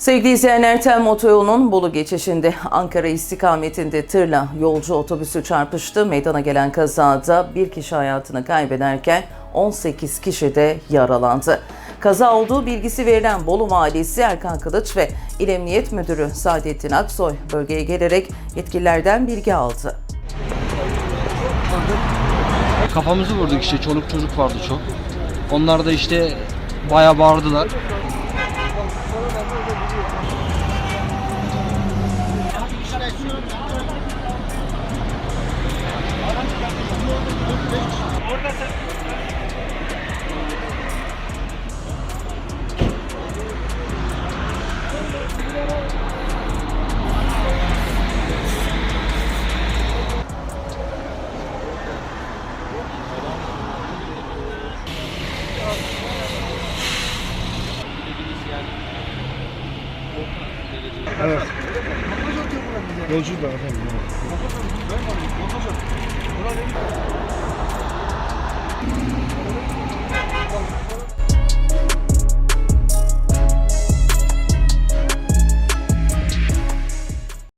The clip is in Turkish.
Sevgili izleyenler, Tem Otoyolu'nun Bolu geçişinde Ankara istikametinde tırla yolcu otobüsü çarpıştı. Meydana gelen kazada bir kişi hayatını kaybederken 18 kişi de yaralandı. Kaza olduğu bilgisi verilen Bolu Valisi Erkan Kılıç ve İl Emniyet Müdürü Saadettin Aksoy bölgeye gelerek yetkililerden bilgi aldı. Kafamızı vurduk işte çoluk çocuk vardı çok. Onlar da işte bayağı bağırdılar. Yolcu da efendim.